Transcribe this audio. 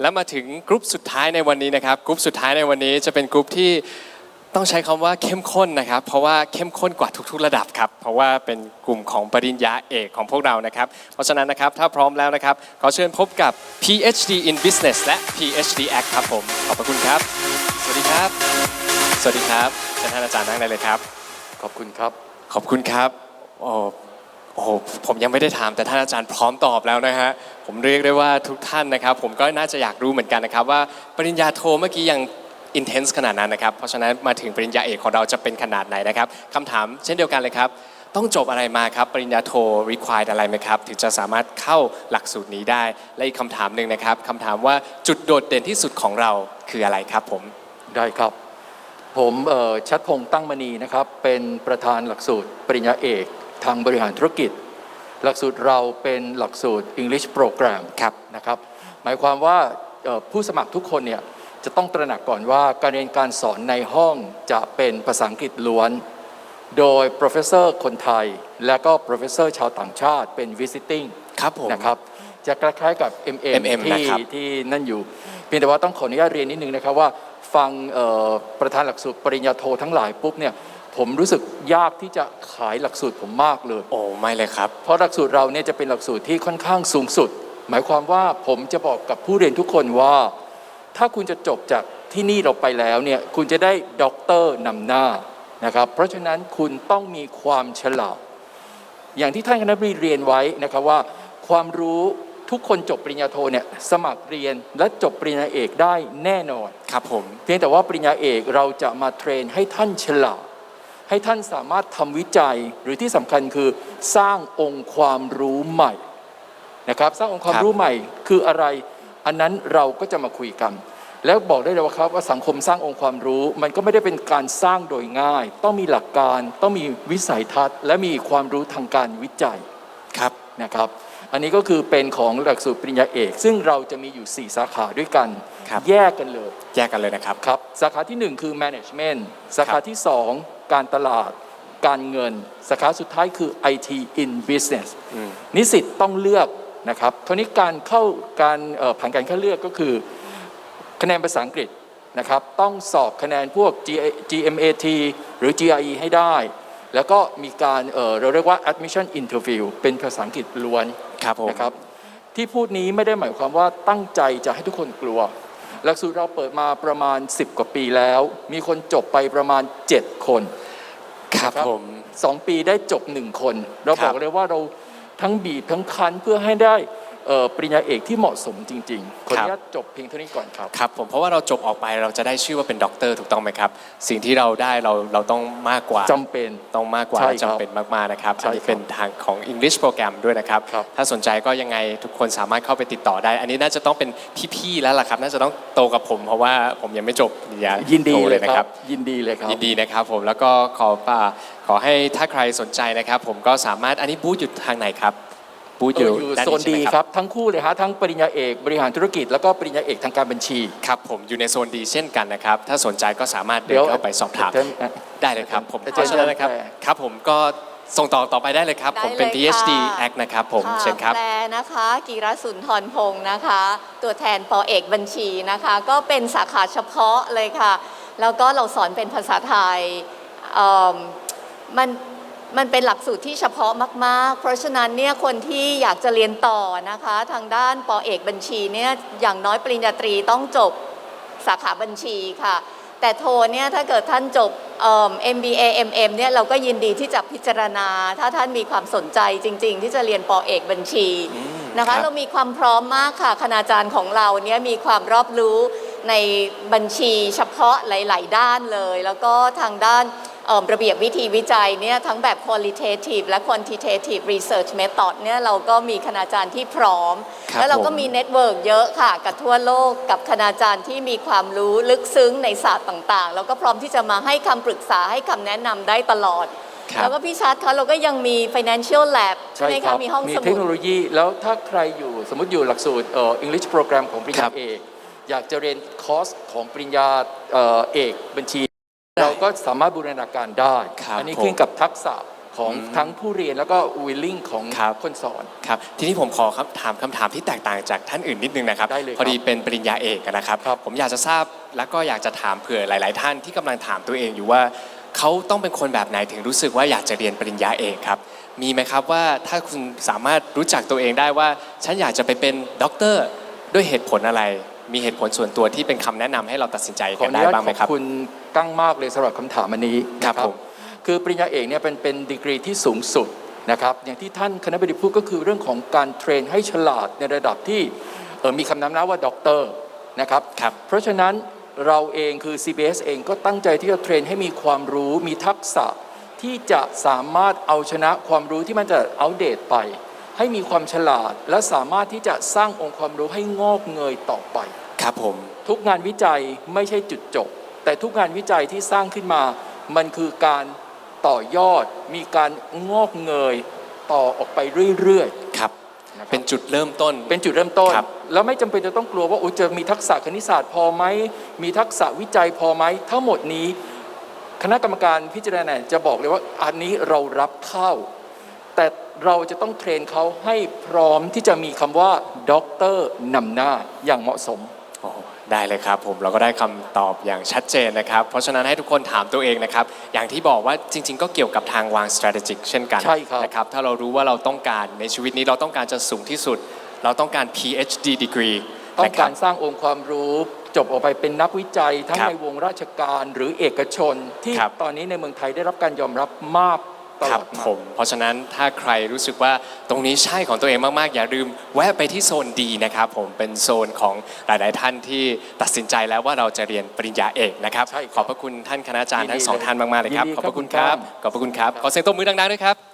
แล้วมาถึงกรุ๊ปสุดท้ายในวันนี้นะครับกรุ๊ปสุดท้ายในวันนี้จะเป็นกรุ๊ปที่ต้องใช้คำว่าเข้มข้นนะครับ เพราะว่าเข้มข้นกว่าทุกๆระดับครับเพราะว่าเป็นกลุ่มของปริญญาเอกของพวกเรานะครับ เพราะฉะนั้นนะครับถ้าพร้อมแล้วนะครับขอเชิญพบกับ PhD in Business และ PhD Act ครับผมขอบพระคุณครับ สวัสดีครับ สวัสดีครับเชิญท่านอาจารย์นั่งได้เลยครับ ขอบคุณครับ ขอบคุณครับโอ้ โอ้โหผมยังไม่ได้ถามแต่ท่านอาจารย์พร้อมตอบแล้วนะฮะผมเรียกได้ว่าทุกท่านนะครับ ผมก็น่าจะอยากรู้เหมือนกันนะครับ ว่าปริญญาโทเมื่อกี้ยัง intense ขนาดนั้นนะครับ เพราะฉะนั้นมาถึงปริญญาเอกของเราจะเป็นขนาดไหนนะครับคำถามเช่นเดียวกันเลยครับ ต้องจบอะไรมาครับ ปริญญาโท required อะไรไหมครับ ถึงจะสามารถเข้าหลักสูตรนี้ได้ และอีกคำถามหนึ่งนะครับคำถามว่าจุดโดดเด่นที่สุดของเราคืออะไรครับผม ได้ครับ ผมชัดพงษ์ตั้งมณีนะครับ เป็นประธานหลักสูตรปริญญาเอกางบริหารธุรกิจ หลักสูตรเราเป็นหลักสูตร English Program ครับนะครับหมายความว่าเอ่อผู้สมัครทุกคนเนี่ยจะต้องตระหนักก่อนว่าการเรียนการสอนในห้องจะเป็นภาษาอังกฤษล้วน โดย professor คนไทย และก็ professor ชาวต่างชาติเป็น visiting ครับผมนะครับจะคล้ายๆกับ MM, MM ที่นะครับที่นั่นอยู่ เพียงแต่ว่าต้องขออนุญาตเรียนนิดนึงนะครับว่าฟังเอ่อประธานหลักสูตรปริญญาโททั้งหลายปุ๊บเนี่ย ผมรู้สึกยากที่จะขายหลักสูตรผมมากเลย โอ้ไม่เลยครับ เพราะหลักสูตรเราเนี่ยจะเป็นหลักสูตรที่ค่อนข้างสูงสุด หมายความว่าผมจะบอกกับผู้เรียนทุกคนว่า ถ้าคุณจะจบจากที่นี่เราไปแล้วเนี่ยคุณจะได้ด็อกเตอร์นำหน้านะครับเพราะฉะนั้นคุณต้องมีความฉลาดอย่างที่ท่านคณะบดีเรียนไว้นะครับว่า ความรู้ทุกคนจบปริญญาโทเนี่ยสมัครเรียนและจบปริญญาเอกได้แน่นอน ครับผม เพียงแต่ว่าปริญญาเอกเราจะมาเทรนให้ท่านฉลาด ให้ท่านสามารถทำวิจัยหรือที่สำคัญคือสร้างองค์ความรู้ใหม่นะครับ สร้างองค์ความครับรู้ใหม่คืออะไร อันนั้นเราก็จะมาคุยกัน แล้วบอกได้เลยว่าครับว่าสังคมสร้างองค์ความรู้ มันก็ไม่ได้เป็นการสร้างโดยง่าย ต้องมีหลักการ ต้องมีวิสัยทัศน์ และมีความรู้ทางการวิจัยครับนะครับอันนี้ก็คือเป็นของหลักสูตรปริญญาเอก ซึ่งเราจะมีอยู่ 4 สาขาด้วยกันครับแยกกันเลย แยกกันเลยนะครับครับ สาขาที่ 1 คือ management สาขาที่ 2 การตลาด การเงินสาขาสุดท้ายคือ IT in business อืมนิสิตต้องเลือกนะครับทีนี้การเข้าการเอ่อผ่านการคัดเลือกก็คือคะแนนภาษาอังกฤษนะครับต้องสอบคะแนนพวก G- GMAT หรือ GRE ให้ได้ แล้วก็มีการเอ่อเราเรียกว่า admission interview เป็นภาษาอังกฤษล้วนครับผมนะครับที่พูดนี้ไม่ได้หมายความว่าตั้งใจจะให้ทุกคนกลัว หลักสูตรเราเปิดมาประมาณ 10 กว่าปีแล้ว มีคนจบไปประมาณ 7 คนครับนะครับผม2ปีได้จบ1คน เราครับบอกเลยว่าเราทั้งบีบทั้งคันเพื่อให้ได้เอ่อ ปริญญาเอกที่เหมาะสมจริงๆขออนุญาตจบเพียงเท่านี้ก่อนครับ ครับผมเพราะว่าเราจบออกไปเราจะได้ชื่อว่าเป็นด็อกเตอร์ถูกต้องไหมครับ สิ่งที่เราได้เราเราต้องมากกว่าจำเป็นต้องมากกว่าใช่ครับจำเป็นมากๆนะครับใช่อันนี้ครับเป็นทางของ English โปรแกรมด้วยนะครับครับ ถ้าสนใจก็ยังไงทุกคนสามารถเข้าไปติดต่อได้ อันนี้น่าจะต้องเป็นพี่ๆแล้วล่ะครับ น่าจะต้องโตกับผม เพราะว่าผมยังไม่จบปริญญายินดีโทเลยนะคครัรับบยินดีเลยครับยินดีนะครับผมแล้วก็ขอป่าขอให้ถ้าใครสนใจนะครับ ผมก็สามารถอันนี้บูธอยู่ทางไหนครับ บูธอเอยู่ออยู่ด้านโซนใช่ไหดีมครับ ทั้งคู่เลยฮะทั้งปริญญาเอกบริหารธุรกิจแล้วก็ปริญญาเอกทางการบัญชี ครับผมอยู่ในโซนดีเช่นกันนะครับ ถ้าสนใจก็สามารถเดิเดี๋ยนวเข้าไปสอบถามเดี๋ยวเอ่อได้เลยครับผมอาเพจารย์ราะฉะนั้นนะครับแปลครับผมก็ส่งต่อต่อไปได้เลยครับ ผมเป็น ได้เลย PhD ค่ะ Act นะครับผมค่ะเชิญครับ แปลนะคะกีรสุนทรพงศ์นะคะ ตัวแทนปอเอกบัญชีนะคะ ก็เป็นสาขาเฉพาะเลยค่ะ แล้วก็เราสอนเป็นภาษาไทยเอิ่มมัน มันเป็นหลักสูตรที่เฉพาะมาก ๆ เพราะฉะนั้นเนี่ยคนที่อยากจะเรียนต่อนะคะ ทางด้านปอเอกบัญชีเนี่ยอย่างน้อยปริญญาตรีต้องจบสาขาบัญชีค่ะ แต่โทเนี่ยถ้าเกิดท่านจบเอิ่ม MBA MM เนี่ยเราก็ยินดีที่จะพิจารณา ถ้าท่านมีความสนใจจริง ๆ ที่จะเรียนปอเอกบัญชีนะครัคะบเรามีความพร้อมมากค่ะคณาจารย์ของเราเนี่ยมีความรอบรู้ในบัญชีเฉพาะหลาย ๆ ด้านเลย แล้วก็ทางด้านเอิ่ม ระเบียบวิธีวิจัยเนี่ยทั้งแบบ qualitative และ quantitative research method เนี่ยเราก็มีคณาจารย์ที่พร้อมครับแล้วเราก็ผมมีเน็ตเวิร์กเยอะค่ะ กับทั่วโลกกับคณาจารย์ที่มีความรู้ลึกซึ้งในศาสตร์ต่างๆ แล้วก็พร้อมที่จะมาให้คำปรึกษาให้คำแนะนำได้ตลอดครับแล้วก็พี่ชัดคะเราก็ยังมี financial lab ใช่ไหมครัคะมีห้องมีสเทมุคดโนโลยีแล้วถ้าใครอยู่สมมติอยู่หลักสูตรเอ่อ English Program ของปริญครัญาบเอกอยากจะเรียนคอร์สของปริญญาเอ่อเอกบัญชี เราก็สามารถบูรณาการได้ ครับอันี้ผม ขึ้นกับทักษะของทั้งผู้เรียนแล้วก็ willing ของครับ คนสอน ครับทีนี้ผมขอครับถามคำถามที่แตกต่างจากท่านอื่นนิดนึงนะครับได้เลยครับพอดีเป็นปริญญาเอกนะครับ ครับ ผมอยากจะทราบแล้วก็อยากจะถามเผื่อหลาย ๆ ท่านที่กำลังถามตัวเองอยู่ว่าเขาต้องเป็นคนแบบไหนถึงรู้สึกว่าอยากจะเรียนปริญญาเอกครับมีไหมครับว่าถ้าคุณสามารถรู้จักตัวเองได้ว่า ฉันอยากจะไปเป็นด็อกเตอร์ด้วยเหตุผลอะไร มีเหตุผลส่วนตัวที่เป็นคำแนะนำให้เราตัดสินใจขอกัอนนุได้ญาตบ้างไหมขครัอบบคุณกั้งมากเลยสำหรับคำถามอันนี้ครับนะผม คือปริญญาเอกเนี่ยเป็นเป็นดีกรีที่สูงสุดนะครับอย่างที่ท่านคณะบดีพูดก็คือเรื่องของการเทรนให้ฉลาดในระดับที่เอ่อมีคำนำหน้าว่าด็อกเตอร์นะครับ ครับ เพราะฉะนั้นเราเองคือ CBS เองก็ตั้งใจที่จะเทรนให้มีความรู้มีทักษะที่จะสามารถเอาชนะความรู้ที่มันจะอัปเดตไป ให้มีความฉลาด และสามารถที่จะสร้างองค์ความรู้ให้งอกเงยต่อไป ครับผม ทุกงานวิจัยไม่ใช่จุดจบ แต่ทุกงานวิจัยที่สร้างขึ้นมา มันคือการต่อยอด มีการงอกเงยต่อออกไปเรื่อยครับๆนะครับเป็นจุดเริ่มต้น เป็นจุดเริ่มต้นครับแล้วไม่จำเป็นจะต้องกลัวว่าอุ๊ยจะมีทักษะคณิตศาสตร์พอไหม มีทักษะวิจัยพอไหม ทั้งหมดนี้ คณะกรรมการพิจารณาจะบอกเลยว่าอันนี้เรารับเข้า แต่เราจะต้องเทรนเขาให้พร้อมที่จะมีคำว่าด็อกเตอร์นำหน้าอย่างเหมาะสมโอ้ ได้เลยครับผมเราก็ได้คำตอบอย่างชัดเจนนะครับ เพราะฉะนั้นให้ทุกคนถามตัวเองนะครับ อย่างที่บอกว่าจริง ๆ ก็เกี่ยวกับทางวาง strategic เช่นกันใช่ครับนะครับ ถ้าเรารู้ว่าเราต้องการในชีวิตนี้เราต้องการจะสูงที่สุด เราต้องการ PhD degree ต้องนะคกาบรสร้างองค์ความรู้จบออกไปเป็นนักวิจัย ทั้งครับในวงราชการหรือเอกชน ที่ครับตอนนี้ในเมืองไทยได้รับการยอมรับมาก ตคลรัอบดมา ผม เพราะฉะนั้นถ้าใครรู้สึกว่าตรงนี้ใช่ของตัวเองมาก ๆ อย่าลืมแวะไปที่โซนดีนะครับผมเป็นโซนของหลาย ๆ ท่านที่ตัดสินใจแล้วว่าเราจะเรียนปริญญาเอกนะครับ ใช่ครับขอบพระคุณท่านคณาจารย์ทั้งสองยินดีท่านมาก ๆ เลยครับ ยินดีขอบพระคุณคครัรับบคุณขอบพระคุณครับครับ ขอเสียงตบมือดัง ๆ ด้วยครับ